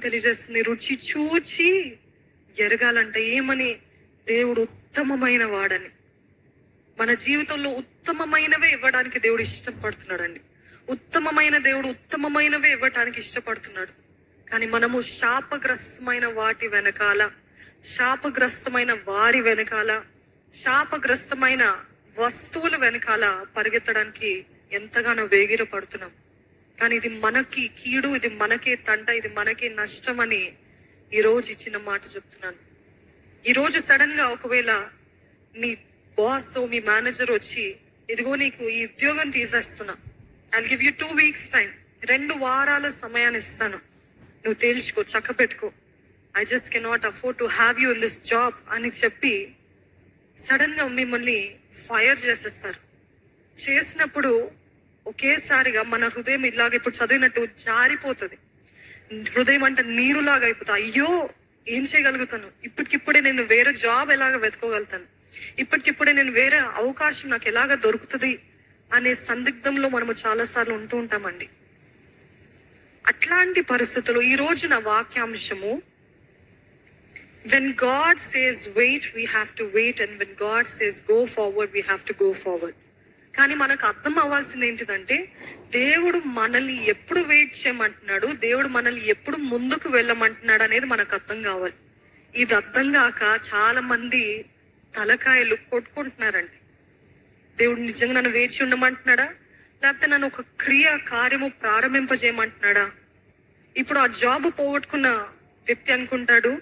తెలియజేస్తుంది. రుచి చూచి ఎరగాలంట ఏమని? దేవుడు ఉత్తమమైన వాడని. మన జీవితంలో ఉత్తమమైనవే ఇవ్వడానికి దేవుడు ఇష్టపడుతున్నాడండి. ఉత్తమమైన దేవుడు ఉత్తమమైనవే ఇవ్వటానికి ఇష్టపడుతున్నాడు. కానీ మనము శాపగ్రస్తమైన వాటి వెనకాల శాపగ్రస్తమైన వారి వెనకాల శాపగ్రస్తమైన వస్తువుల వెనకాల పరిగెత్తడానికి ఎంతగానో వేగిర పడుతున్నాం కానీ ఇది మనకి కీడు ఇది మనకే తంట ఇది మనకే నష్టం అని ఈ రోజు ఇచ్చిన మాట చెప్తున్నాను. ఈరోజు సడన్గా ఒకవేళ మీ బాస్ మీ మేనేజర్ వచ్చి ఇదిగో నీకు ఈ ఉద్యోగం తీసేస్తున్నా. I give you two weeks time రెండు వారాల సమయాన్ని ఇస్తాను. నువ్వు తేల్చుకో చక్క పెట్టుకో I just cannot afford to have you in this job అని చెప్పి సడన్గా మిమ్మల్ని ఫైర్ చేసేస్తారు. చేసినప్పుడు ఒకేసారిగా మన హృదయం ఇలాగ ఇప్పుడు చదివినట్టు జారిపోతుంది. హృదయం అంటే నీరులాగా అయిపోతా. అయ్యో ఏం చేయగలుగుతాను? ఇప్పటికిప్పుడే నేను వేరే జాబ్ ఎలాగ వెతుకోగలుగుతాను? ఇప్పటికిప్పుడే నేను వేరే అవకాశం నాకు ఎలాగ దొరుకుతుంది? అనే సందిగ్ధంలో మనము చాలా సార్లు ఉంటూ ఉంటామండి. అట్లాంటి పరిస్థితుల్లో ఈ రోజున వాక్యాంశము when God says wait we have to wait and when God says go forward we have to go forward కానీ మనకు అర్థం అవ్వాల్సింది ఏంటిదంటే దేవుడు మనల్ని ఎప్పుడు వెయిట్ చేయమంటున్నాడు దేవుడు మనల్ని ఎప్పుడు ముందుకు వెళ్ళమంటున్నాడు అనేది మనకు అర్థం కావాలి. ఇది అర్థం కాక చాలా మంది తలకాయలు కొట్టుకుంటున్నారండి. దేవుడు నిజంగా నన్ను వేచి ఉండమంటున్నాడా? లేకపోతే నన్ను ఒక క్రియ కార్యము ప్రారంభింపజేయమంటున్నాడా? ఇప్పుడు ఆ జాబ్ పోగొట్టుకున్న వ్యక్తి అనుకుంటాడు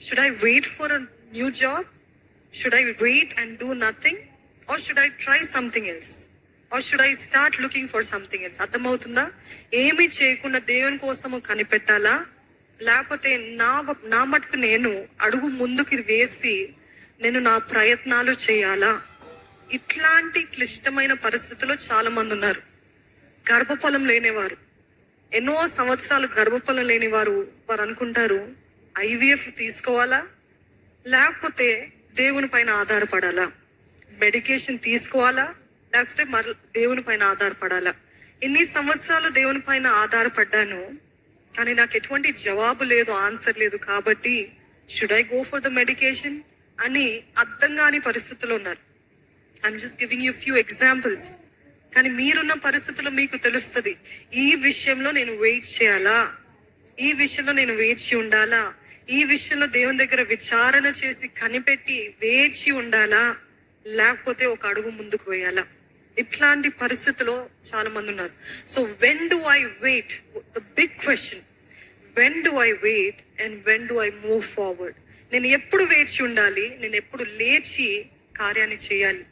should I wait for a new job should I wait and do nothing or should I try something else or should I start looking for something else అర్థమవుతుందా? ఏమీ చేయకుండా దేవుని కోసము కనిపెట్టాలా? లేకపోతే నా నా మటుకు నేను అడుగు ముందుకు వేసి నేను నా ప్రయత్నాలు చేయాలా? ఇట్లాంటి క్లిష్టమైన పరిస్థితుల్లో చాలా మంది ఉన్నారు. గర్భఫలం లేనివారు. ఎన్నో సంవత్సరాలు గర్భఫలం లేని వారు వారు అనుకుంటారు ఐవీఎఫ్ తీసుకోవాలా? లేకపోతే దేవుని పైన ఆధారపడాలా? మెడికేషన్ తీసుకోవాలా? లేకపోతే మర దేవుని పైన ఆధారపడాలా? ఎన్ని సంవత్సరాలు దేవుని పైన ఆధారపడ్డాను కానీ నాకు ఎటువంటి జవాబు లేదు ఆన్సర్ లేదు కాబట్టి should I go for the medication అని అర్థం కాని పరిస్థితులు ఉన్నారు I'm just giving you few examples కానీ మీరున్న పరిస్థితులు మీకు తెలుస్తుంది. ఈ విషయంలో నేను వెయిట్ చేయాలా? ఈ విషయంలో నేను వేచి ఉండాలా? ఈ విషయంలో దేవుని దగ్గర విచారణ చేసి కనిపెట్టి వేచి ఉండాలా? లేకపోతే ఒక అడుగు ముందుకు వేయాలా? ఇట్లాంటి పరిస్థితిలో చాలా మంది ఉన్నారు. So when do I wait the big question when do I wait and when do I move forward నేను ఎప్పుడు వేచి ఉండాలి? నేను ఎప్పుడు లేచి కార్యాన్ని చేయాలి?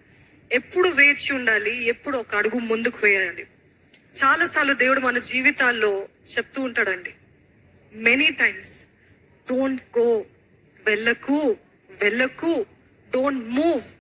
ఎప్పుడు వేచి ఉండాలి? ఎప్పుడు ఒక అడుగు ముందుకు వేయాలి? చాలాసార్లు దేవుడు మన జీవితాల్లో చెప్తూ ఉంటాడండి. మెనీ టైమ్స్ డోంట్ గో వెళ్ళకు వెళ్ళకు డోంట్ మూవ్